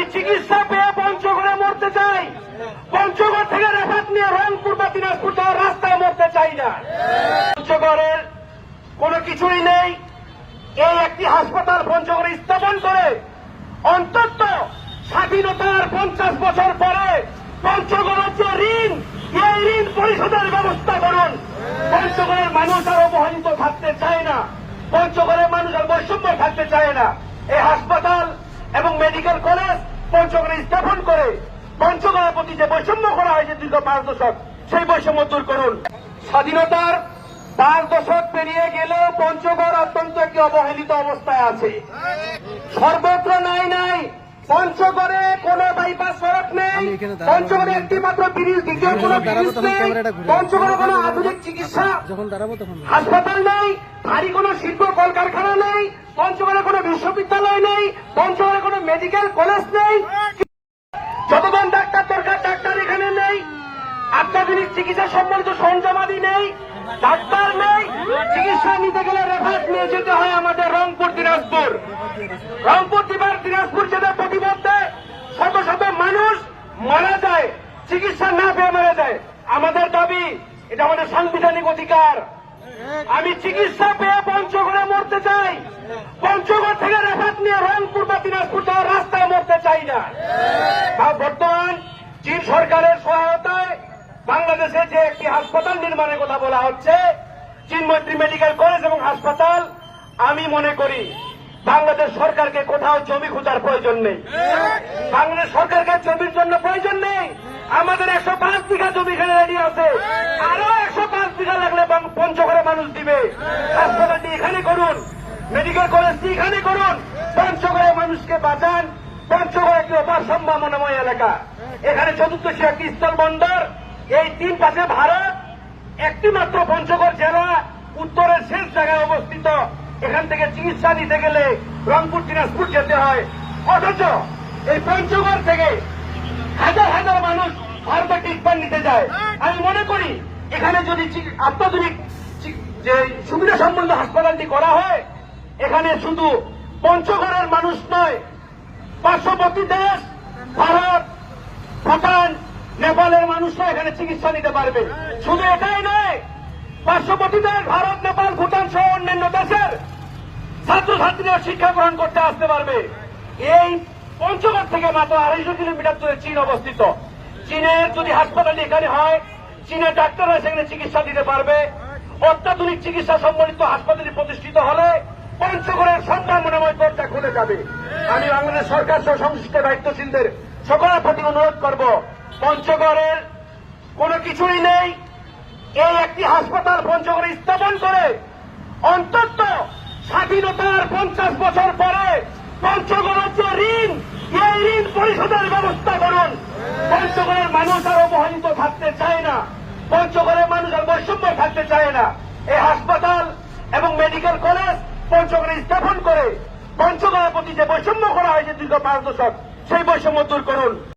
আমি চিকিৎসা পেয়ে পঞ্চগড়ে মরতে চাই। পঞ্চগড় থেকে রেফাত নিয়ে রংপুর বা দিনাজপুর যাওয়ার রাস্তায় মরতে চাই না। পঞ্চগড়ের কোনো কিছুই নেই। এই একটি হাসপাতাল পঞ্চগড়ে স্থাপন করে অন্তত স্বাধীনতার পঞ্চাশ বছর পরে পঞ্চগড়ের যে ঋণ, এই ঋণ পরিশোধের ব্যবস্থা করুন। পঞ্চগড়ের মানুষ আর অবহেলিত থাকতে চায় না। পঞ্চগড়ের মানুষ আর বৈষম্য থাকতে চায় না। এই হাসপাতাল এবং মেডিকেল কলেজ পঞ্চগড়ে স্থাপন করে পঞ্চগড়ের প্রতি যে বৈষম্য করা হয়েছে দীর্ঘ পাঁচ দশক, সেই বৈষম্য দূর করুন। স্বাধীনতার পাঁচ দশক পেরিয়ে গেলেও পঞ্চগড় অত্যন্ত একটি অবহেলিত অবস্থায় আছে। সর্বত্র নাই নাই, পঞ্চগড়ে কোনো বাইপাস পঞ্চগড়ে একটি মাত্র ব্রিজ দ্বিতীয় কোনো ব্রিজ নেই পঞ্চগড়ে কোনো আধুনিক চিকিৎসা যখন দাঁড়াবো তখন হাসপাতাল নেই ভারী কোনো শিল্প কলকারখানা নেই পঞ্চগড়ে কোনো বিশ্ববিদ্যালয় নেই পঞ্চগড়ে কোনো মেডিকেল কলেজ নেই। যতজন ডাক্তার দরকার ডাক্তার এখানে নেই। অত্যাধুনিক চিকিৎসা সম্বলিত সরঞ্জামাদি নেই ডাক্তার নেই। চিকিৎসা নিতে গেলে রেফারেন্স নিয়ে যেতে হয় আমাদের রংপুর দিনাজপুর। রংপুর দিনাজপুর যেতে মারা যায়, চিকিৎসা না পেয়ে মারা যায়, আমাদের দাবি, এটা আমাদের সাংবিধানিক অধিকার। আমি চিকিৎসা পেয়ে পঞ্চগড়ে মরতে চাই। পঞ্চগড় থেকে রেফাত নিয়ে রংপুর বা দিনাজপুর যাওয়ার রাস্তায় মরতে চাই না। বর্তমান চীন সরকারের সহায়তায় বাংলাদেশে যে একটি হাসপাতাল নির্মাণের কথা বলা হচ্ছে, চীন মৈত্রী মেডিকেল কলেজ এবং হাসপাতাল, আমি মনে করি বাংলাদেশ সরকারকে কোথাও জমি খোঁজার প্রয়োজন নেই। বাংলাদেশ সরকারকে জমির জন্য প্রয়োজন নেই। আমাদের একশো পাঁচ বিঘা জমি এখানে রেডি আছে। আরও একশো পাঁচ বিঘা লাগলে পঞ্চগড়ে মানুষ দিবে। হাসপাতালটি এখানে করুন মেডিকেল কলেজটি এখানে করুন পঞ্চগড়ে মানুষকে বাঁচান। পঞ্চগড় একটি অপার সম্ভাবনাময় এলাকা। এখানে চতুর্থ একটি স্থল বন্দর। এই তিন পাশে ভারত একটি মাত্র পঞ্চগড় জেলা উত্তরের শেষ জায়গায় অবস্থিত। এখান থেকে চিকিৎসা নিতে গেলে রংপুর, দিনাজপুর যেতে হয়। অথচ এই পঞ্চগড় থেকে হাজার হাজার মানুষ ভারতে ট্রিটমেন্ট নিতে যায়। আমি মনে করি এখানে যদি অত্যাধুনিক যে সুবিধা সম্পন্ন হাসপাতালটি করা হয়, এখানে শুধু পঞ্চগড়ের মানুষ নয়, পার্শ্ববর্তী দেশ, ভারত, ভুটান, নেপালের মানুষরা এখানে চিকিৎসা নিতে পারবে। শুধু এটাই নয়, পার্শ্ববর্তী দেশ, ভারত, নেপাল ভুটান সহ অন্যান্য দেশের ছাত্রছাত্রীরা শিক্ষা গ্রহণ করতে আসতে পারবে। এই পঞ্চগড় থেকে মাত্র আড়াইশো কিলোমিটার দূরে চীন অবস্থিত। চীনের যদি হাসপাতাল এখানে হয় চীনের ডাক্তাররা সেখানে চিকিৎসা দিতে পারবে। অত্যাধুনিক চিকিৎসা সম্বলিত হাসপাতালটি প্রতিষ্ঠিত হলে পঞ্চগড়ের সম্ভাবনাময় দরজা খুলে যাবে। আমি বাংলাদেশ সরকার সহ সংশ্লিষ্ট দায়িত্বশীলদের সকলের প্রতি অনুরোধ করব, পঞ্চগড়ের কোনো কিছুই নেই। এই একটি হাসপাতাল পঞ্চগড়ে স্থাপন করে অন্তত স্বাধীনতার পঞ্চাশ বছর পরে পঞ্চগড়ের যে ঋণ, এই ঋণ পরিশোধের ব্যবস্থা করুন। পঞ্চগড়ের মানুষ আর অবহেলিত থাকতে চায় না। পঞ্চগড়ের মানুষ আর বৈষম্য থাকতে চায় না। এই হাসপাতাল এবং মেডিকেল কলেজ পঞ্চগড়ে স্থাপন করে পঞ্চগড়ের প্রতি যে বৈষম্য করা হয়েছে দীর্ঘ পাঁচ দশক, সেই বৈষম্য দূর করুন।